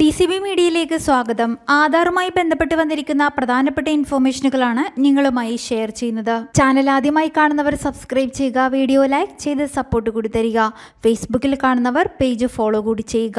D C B മീഡിയയിലേക്ക് സ്വാഗതം. ആധാറുമായി ബന്ധപ്പെട്ട് വന്നിരിക്കുന്ന പ്രധാനപ്പെട്ട ഇൻഫോർമേഷനുകളാണ് നിങ്ങളുമായി ഷെയർ ചെയ്യുന്നത്. ചാനൽ ആദ്യമായി കാണുന്നവർ സബ്സ്ക്രൈബ് ചെയ്യുക വീഡിയോ ലൈക്ക് ചെയ്ത് സപ്പോർട്ട് കൂടി തരിക. ഫേസ്ബുക്കിൽ കാണുന്നവർ പേജ് ഫോളോ കൂടി ചെയ്യുക.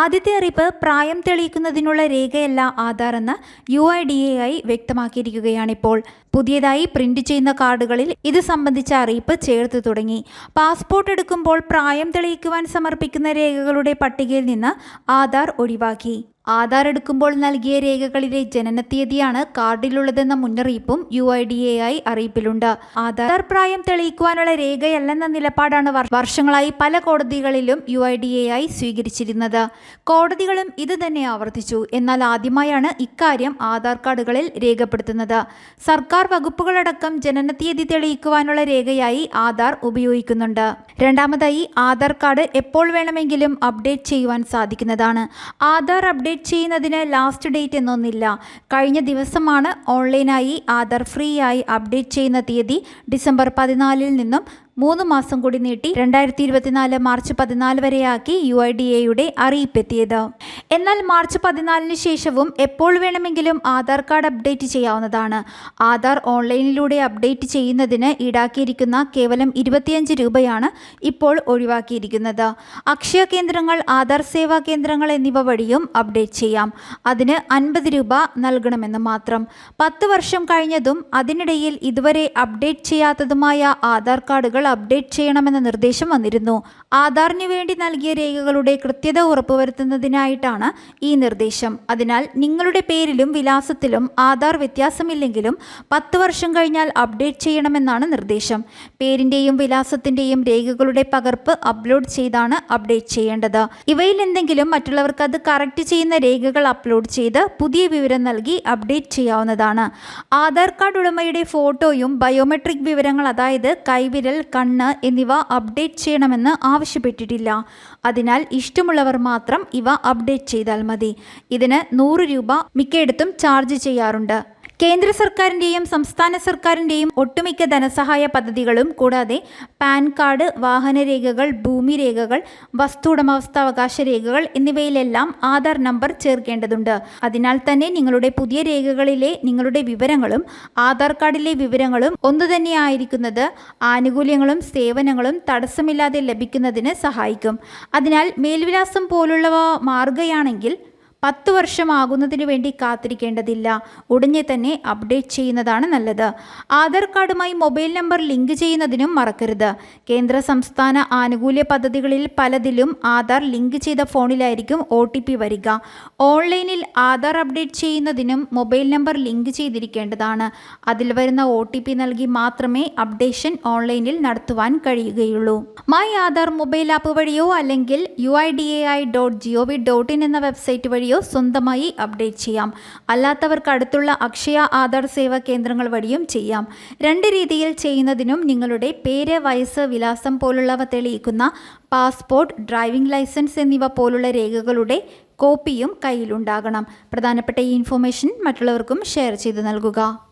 ആദ്യത്തെ അറിയിപ്പ് പ്രായം തെളിയിക്കുന്നതിനുള്ള രേഖയല്ല ആധാർ എന്ന് യു ഐ ഡി എ വ്യക്തമാക്കിയിരിക്കുകയാണിപ്പോൾ. പുതിയതായി പ്രിന്റ് ചെയ്യുന്ന കാർഡുകളിൽ ഇത് സംബന്ധിച്ച അറിയിപ്പ് ചേർത്ത് തുടങ്ങി. പാസ്പോർട്ട് എടുക്കുമ്പോൾ പ്രായം തെളിയിക്കുവാൻ സമർപ്പിക്കുന്ന രേഖകളുടെ പട്ടികയിൽ നിന്ന് ആധാർ ഒഴിവാക്കി. ವಿಚಾರವಾಗಿ ആധാർ എടുക്കുമ്പോൾ നൽകിയ രേഖകളിലെ ജനനത്തീയതിയാണ് കാർഡിലുള്ളതെന്ന മുന്നറിയിപ്പും U I D A I അറിയിപ്പിലുണ്ട്. Aadhaar പ്രായം തെളിയിക്കുവാനുള്ള രേഖയല്ലെന്ന നിലപാടാണ് വർഷങ്ങളായി പല കോടതികളിലും U I D A I സ്വീകരിച്ചിരുന്നത്. കോടതികളും ഇത് തന്നെ ആവർത്തിച്ചു. എന്നാൽ ആദ്യമായാണ് ഇക്കാര്യം ആധാർ കാർഡുകളിൽ രേഖപ്പെടുത്തുന്നത്. സർക്കാർ വകുപ്പുകളടക്കം ജനനത്തീയതി തെളിയിക്കുവാനുള്ള രേഖയായി ആധാർ ഉപയോഗിക്കുന്നുണ്ട്. രണ്ടാമതായി ആധാർ കാർഡ് എപ്പോൾ വേണമെങ്കിലും അപ്ഡേറ്റ് ചെയ്യുവാൻ സാധിക്കുന്നതാണ്. ആധാർ അപ്ഡേറ്റ് ചെയ്യുന്നതിന് ലാസ്റ്റ് ഡേറ്റ് എന്നൊന്നില്ല. കഴിഞ്ഞ ദിവസമാണ് ഓൺലൈനായി ആധാർ ഫ്രീ ആയി അപ്ഡേറ്റ് ചെയ്യുന്ന തീയതി ഡിസംബർ പതിനാലിൽ നിന്നും മൂന്ന് മാസം കൂടി നീട്ടി രണ്ടായിരത്തി ഇരുപത്തിനാല് മാർച്ച് പതിനാല് വരെയാക്കി യു ഐ ഡി എയുടെ അറിയിപ്പെത്തിയത്. എന്നാൽ മാർച്ച് പതിനാലിന് ശേഷവും എപ്പോൾ വേണമെങ്കിലും ആധാർ കാർഡ് അപ്ഡേറ്റ് ചെയ്യാവുന്നതാണ്. ആധാർ ഓൺലൈനിലൂടെ അപ്ഡേറ്റ് ചെയ്യുന്നതിന് ഈടാക്കിയിരിക്കുന്ന കേവലം ഇരുപത്തിയഞ്ച് രൂപയാണ് ഇപ്പോൾ ഒഴിവാക്കിയിരിക്കുന്നത്. അക്ഷയ കേന്ദ്രങ്ങൾ ആധാർ സേവാ കേന്ദ്രങ്ങൾ എന്നിവ വഴിയും അപ്ഡേറ്റ് ചെയ്യാം. അതിന് അൻപത് രൂപ നൽകണമെന്ന് മാത്രം. പത്ത് വർഷം കഴിഞ്ഞതും അതിനിടയിൽ ഇതുവരെ അപ്ഡേറ്റ് ചെയ്യാത്തതുമായ ആധാർ കാർഡുകൾ അപ്ഡേറ്റ് ചെയ്യണമെന്ന നിർദ്ദേശം വന്നിരുന്നു. ആധാറിന് വേണ്ടി നൽകിയ രേഖകളുടെ കൃത്യത ഉറപ്പുവരുത്തുന്നതിനായിട്ടാണ് ഈ നിർദ്ദേശം. അതിനാൽ നിങ്ങളുടെ പേരിലും വിലാസത്തിലും ആധാർ വ്യത്യാസമില്ലെങ്കിലും പത്ത് വർഷം കഴിഞ്ഞാൽ അപ്ഡേറ്റ് ചെയ്യണമെന്നാണ് നിർദ്ദേശം. പേരിന്റെയും വിലാസത്തിന്റെയും രേഖകളുടെ പകർപ്പ് അപ്ലോഡ് ചെയ്താണ് അപ്ഡേറ്റ് ചെയ്യേണ്ടത്. ഇവയിൽ എന്തെങ്കിലും മറ്റുള്ളവർക്ക് അത് കറക്റ്റ് ചെയ്യുന്ന രേഖകൾ അപ്ലോഡ് ചെയ്ത് പുതിയ വിവരം നൽകി അപ്ഡേറ്റ് ചെയ്യാവുന്നതാണ്. ആധാർ കാർഡ് ഉടമയുടെ ഫോട്ടോയും ബയോമെട്രിക് വിവരങ്ങൾ അതായത് കൈവിരൽ കണ്ണ് എന്നിവ അപ്ഡേറ്റ് ചെയ്യണമെന്ന് ആവശ്യപ്പെട്ടിട്ടില്ല. അതിനാൽ ഇഷ്ടമുള്ളവർ മാത്രം ഇവ അപ്ഡേറ്റ് ചെയ്താൽ മതി. ഇതിന് നൂറ് രൂപ മിക്കയിടത്തും ചാർജ് ചെയ്യാറുണ്ട്. കേന്ദ്ര സർക്കാരിന്റെയും സംസ്ഥാന സർക്കാരിന്റെയും ഒട്ടുമിക്ക ധനസഹായ പദ്ധതികളും കൂടാതെ പാൻ കാർഡ് വാഹനരേഖകൾ ഭൂമി രേഖകൾ വസ്തു ഉടമസ്ഥാവകാശ രേഖകൾ എന്നിവയിലെല്ലാം ആധാർ നമ്പർ ചേർക്കേണ്ടതുണ്ട്. അതിനാൽ തന്നെ നിങ്ങളുടെ പുതിയ രേഖകളിലെ നിങ്ങളുടെ വിവരങ്ങളും ആധാർ കാർഡിലെ വിവരങ്ങളും ഒന്നു തന്നെയായിരിക്കുന്നത് ആനുകൂല്യങ്ങളും സേവനങ്ങളും തടസ്സമില്ലാതെ ലഭിക്കുന്നതിന് സഹായിക്കും. അതിനാൽ മേൽവിലാസം പോലുള്ളവ മാറുകയാണെങ്കിൽ പത്ത് വർഷമാകുന്നതിനു വേണ്ടി കാത്തിരിക്കേണ്ടതില്ല. ഉടനെ തന്നെ അപ്ഡേറ്റ് ചെയ്യുന്നതാണ് നല്ലത്. ആധാർ കാർഡുമായി മൊബൈൽ നമ്പർ ലിങ്ക് ചെയ്യുന്നതിനും മറക്കരുത്. കേന്ദ്ര സംസ്ഥാന ആനുകൂല്യ പദ്ധതികളിൽ പലതിലും ആധാർ ലിങ്ക് ചെയ്ത ഫോണിലായിരിക്കും ഒ വരിക. ഓൺലൈനിൽ ആധാർ അപ്ഡേറ്റ് ചെയ്യുന്നതിനും മൊബൈൽ നമ്പർ ലിങ്ക് ചെയ്തിരിക്കേണ്ടതാണ്. അതിൽ വരുന്ന ഒ നൽകി മാത്രമേ അപ്ഡേഷൻ ഓൺലൈനിൽ നടത്തുവാൻ കഴിയുകയുള്ളൂ. മൈ ആധാർ മൊബൈൽ ആപ്പ് വഴിയോ അല്ലെങ്കിൽ U I D A I dot V dot in എന്ന വെബ്സൈറ്റ് വഴിയോ സ്വന്തമായി അപ്ഡേറ്റ് ചെയ്യാം. അല്ലാത്തവർക്ക് അടുത്തുള്ള അക്ഷയ ആധാർ സേവാ കേന്ദ്രങ്ങൾ വഴിയും ചെയ്യാം. രണ്ട് രീതിയിൽ ചെയ്യുന്നതിനും നിങ്ങളുടെ പേര് വയസ്സ് വിലാസം പോലുള്ളവ തെളിയിക്കുന്ന പാസ്പോർട്ട് ഡ്രൈവിംഗ് ലൈസൻസ് എന്നിവ പോലുള്ള രേഖകളുടെ കോപ്പിയും കയ്യിലുണ്ടാകണം. പ്രധാനപ്പെട്ട ഈ ഇൻഫോർമേഷൻ മറ്റുള്ളവർക്കും ഷെയർ ചെയ്തു നൽകുക.